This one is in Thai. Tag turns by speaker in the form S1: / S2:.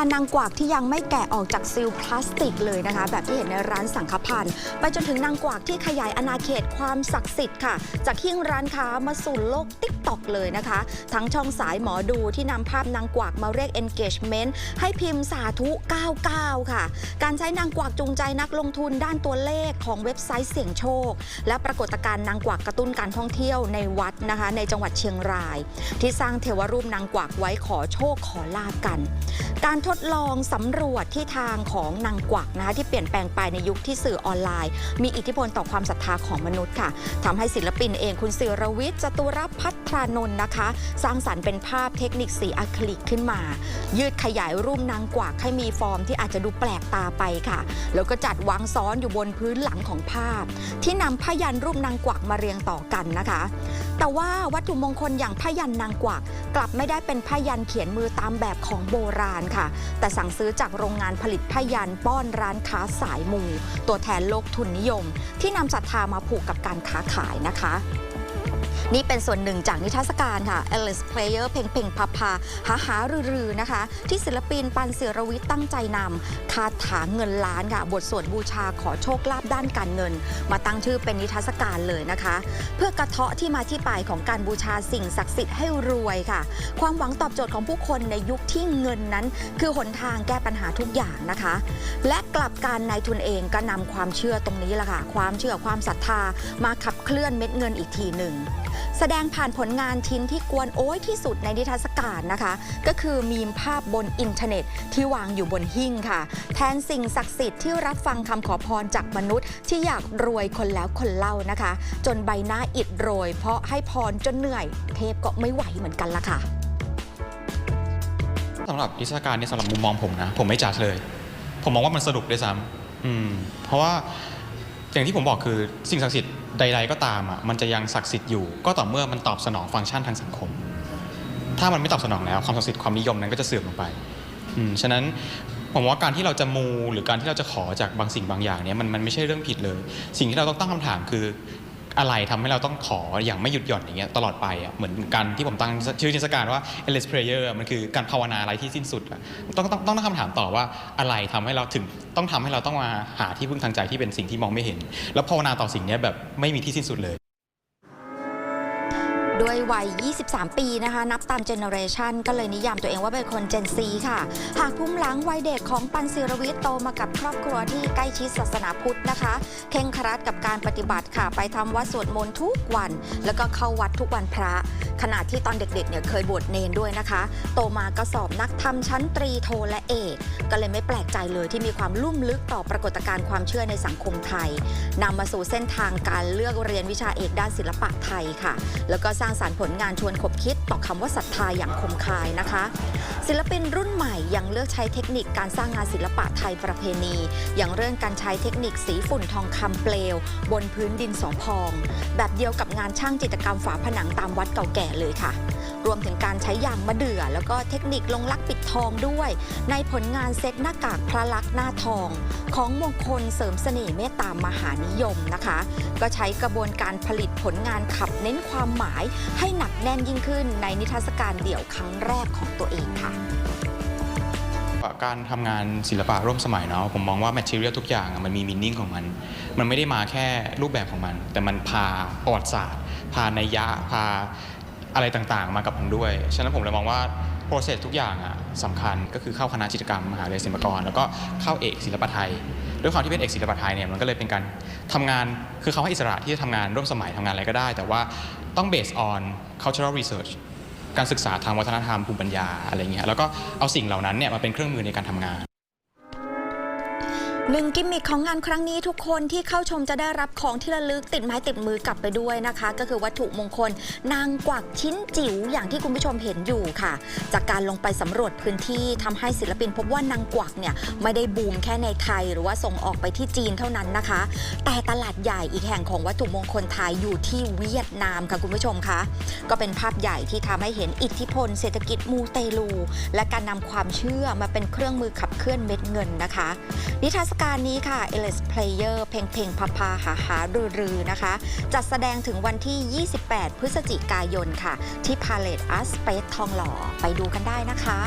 S1: านางกวักที่ยังไม่แกะออกจากซีลพลาสติกเลยนะคะ แบบที่เห็นในร้านสังฆพันธ์ไปจนถึงนางกวักที่ขยายอาณาเขตความศักดิ์สิทธิ์ค่ะ จากหิ้งร้านค้ามาสู่โลกติ๊กตอกเลยนะคะ ทั้งช่องสายหมอดูที่นำภาพนางกวักมาเรียก engagement ให้พิมพ์สาธุ 99 ค่ะ การใช้นางกวักจูงใจนักลงทุนด้านตัวเลขของเว็บไซต์เสี่ยงโชค และปรากฏการณ์นางกวักกระตุ้นการท่องเที่ยวในวัดนะคะ ในจังหวัดเชียงราย ที่สร้างเทวรูปนางกวักไว้ขอโชคขอลาบกัน การทดลองสำรวจที่ทางของนางกวักนะคะที่เปลี่ยนแปลงไปในยุคที่สื่อออนไลน์ มีอิทธิพลต่อความศรัทธาของมนุษย์ค่ะทำให้ศิลปินเองคุณศิรวิทย์จตุรพัฒนนท์นะคะ สร้างสรรค์เป็นภาพเทคนิคสีอะคริลิกขึ้นมา ยืดขยายรูปนางกวักให้มีฟอร์มที่อาจจะดูแปลกตาไปค่ะ แล้วก็จัดวางซ้อนอยู่บนพื้นหลังของภาพ ที่นำพยันรูปนางกวักมาเรียงต่อกันนะคะ แต่ว่าวัตถุมงคลอย่างพยันนางกวักกลับไม่ได้เป็นพยันเขียนมือตามแบบของโบราณค่ะ แต่สั่งซื้อจากโรงงานผลิตพยันป้อนร้านค้าสายมูตัวแทนโลกทุนนิยม ที่นำศรัทธามาผูกกับการค้าขายนะคะ นี่เป็นส่วนหนึ่งจากนิทรรศการค่ะ Alice Player เพลงเพลงพาพาหาหารือรือนะคะ ที่ศิลปินปันเสรวิทย์ตั้งใจนำคาถาเงินล้านค่ะ บทสวดบูชาขอโชคลาภด้านการเงิน มาตั้งชื่อเป็นนิทรรศการเลยนะคะ เพื่อกระเทาะที่มาที่ไปของการบูชาสิ่งศักดิ์สิทธิ์ให้รวยค่ะ ความหวังตอบโจทย์ของผู้คนในยุคที่เงินนั้น คือหนทางแก้ปัญหาทุกอย่างนะคะ และกลับการนายทุนเองก็นำความเชื่อตรงนี้แหละค่ะ ความเชื่อความศรัทธามาขับเคลื่อนเม็ดเงินอีกทีหนึ่ง แสดงผ่านผลงานชิ้นที่กวนโอ้ยที่สุดในนิทรรศการนะคะ ก็คือมีมภาพบนอินเทอร์เน็ตที่วางอยู่บนหิ้งค่ะ แทนสิ่งศักดิ์สิทธิ์ที่รับฟังคำขอพรจากมนุษย์ ที่อยากรวยคนแล้วคนเล่านะคะ จนใบหน้าอิดโรย เพราะให้พรจนเหนื่อย เทพก็ไม่ไหวเหมือนกันละค่ะ
S2: สำหรับนิทรรศการเนี่ยสำหรับมุมมองผมนะ ผมไม่จัดเลย ผมมองว่ามันสนุกด้วยซ้ำอืมเพราะว่าอย่างที่ผมบอกคือสิ่งศักดิ์สิทธิ์ ใด ๆ ก็ตามอะมันจะยังศักดิ์สิทธิ์อยู่ ก็ต่อเมื่อมันตอบสนองฟังก์ชันทางสังคม ถ้ามันไม่ตอบสนองแล้วความศักดิ์สิทธิ์ความนิยมนั้นก็จะเสื่อมลงไปอืมฉะนั้นผมว่าการที่เราจะมูหรือการที่เราจะขอจากบางสิ่งบางอย่างเนี่ยมันมันไม่ใช่เรื่องผิดเลย สิ่งที่เราต้องตั้งคำถามคือ อะไรทำให้เราต้องขออย่างไม่หยุดหย่อนอย่างเงี้ยตลอดไปอะเหมือนกันที่ผมตั้งชื่อเทศกาลว่า endless prayer มันคือการภาวนาอะไรที่สิ้นสุดอะต้องต้องต้องตั้งคำถามต่อว่าอะไรทำให้เราถึงต้องทำให้เราต้องมาหาที่พึ่งทางใจที่เป็นสิ่งที่มองไม่เห็น แล้วภาวนาต่อสิ่งเนี้ยแบบไม่มีที่สิ้นสุดเลย
S1: ด้วยวัย 23 ปีนะคะ นับตามเจเนอเรชันก็เลยนิยามตัวเองว่าเป็นคนเจนซีค่ะ หากพุ่มหลังวัยเด็กของปันศิรวิทย์โตมากับครอบครัวที่ใกล้ชิดศาสนาพุทธนะคะ เข่งครัดกับการปฏิบัติค่ะ ไปทำวัดสวดมนต์ทุกวัน แล้วก็เข้าวัดทุกวันพระ ขณะที่ตอนเด็กๆเนี่ยเคยบวชเนนด้วยนะคะ โตมาก็สอบนักธรรมชั้นตรีโทและเอก ก็เลยไม่แปลกใจเลยที่มีความลุ่มลึกต่อปรากฏการณ์ความเชื่อในสังคมไทยนำมาสู่เส้นทางการเลือกเรียนวิชาเอกด้านศิลปะไทยค่ะ แล้วก็สร้างสารผลงานชวนขบคิดต่อคำว่าศรัทธาอย่างคมคายนะคะ ศิลปินรุ่นใหม่ยังเลือกใช้เทคนิคการสร้างงานศิลปะไทยประเพณี อย่างเรื่องการใช้เทคนิคสีฝุ่นทองคำเปลว บนพื้นดินสอพอง แบบเดียวกับงานช่างจิตรกรรมฝาผนังตามวัดเก่าแก่เลยค่ะรวมถึงการใช้ยางมะเดื่อ แล้วก็เทคนิคลงลักปิดทองด้วย ในผลงานเซตหน้ากากพระลักษณ์หน้าทอง ของมงคลเสริมเสน่ห์เมตตามหานิยมนะคะ ก็ใช้กระบวนการผลิตผลงานขับเน้นความหมายให้หนักแน่นยิ่งขึ้นในนิทรรศการเดี่ยวครั้งแรกของตัวเองค่ะ
S2: การทำงานศิลปะร่วมสมัยเนาะผมมองว่าแมทเทียลทุกอย่างมันมีมินนิ่งของมัน มันไม่ได้มาแค่รูปแบบของมัน แต่มันพาประวัติศาสตร์ พานัยยะพา อะไรต่างๆ มากับมันด้วย ฉะนั้นผมเลยมองว่าโปรเซสทุกอย่างอะสำคัญก็คือเข้าคณะจิตรกรรมมหาวิทยาลัยศิลปากร แล้วก็เข้าเอกศิลปะไทย ด้วยความที่เป็นเอกศิลปะไทยเนี่ยมันก็เลยเป็นการทำงานคือเขาให้อิสระที่จะทำงานร่วมสมัยทำงานอะไรก็ได้ แต่ว่าต้อง based on cultural research การศึกษาทางวัฒนธรรมภูมิปัญญาอะไรเงี้ยแล้วก็เอาสิ่งเหล่านั้นเนี่ยมาเป็นเครื่องมือในการทำงาน
S1: หนึ่งกิมมิคของงานครั้งนี้ทุกคนที่เข้าชมจะได้รับของที่ระลึกติดไม้ติดมือกลับไปด้วยนะคะ ก็คือวัตถุมงคล นางกวักชิ้นจิ๋วอย่างที่คุณผู้ชมเห็นอยู่ค่ะ จากการลงไปสำรวจพื้นที่ทำให้ศิลปินพบว่านางกวักเนี่ยไม่ได้บูมแค่ในไทย หรือว่าส่งออกไปที่จีนเท่านั้นนะคะ แต่ตลาดใหญ่อีกแห่งของวัตถุมงคลไทยอยู่ที่เวียดนามค่ะคุณผู้ชมคะก็เป็นภาพใหญ่ที่ทำให้เห็นอิทธิพล เศรษฐกิจมูเตลู และการนำความเชื่อมาเป็นเครื่องมือขับเคลื่อนเม็ดเงินนะคะ นิทรรศการนี้ค่ะ e l i s Player เพลงเพลงพาพาหาหารือรือนะคะ จัดแสดงถึงวันที่ 28 พฤศจิกายนค่ะ ที่ Palette Art Space ทองหล่อไปดูกันได้นะคะ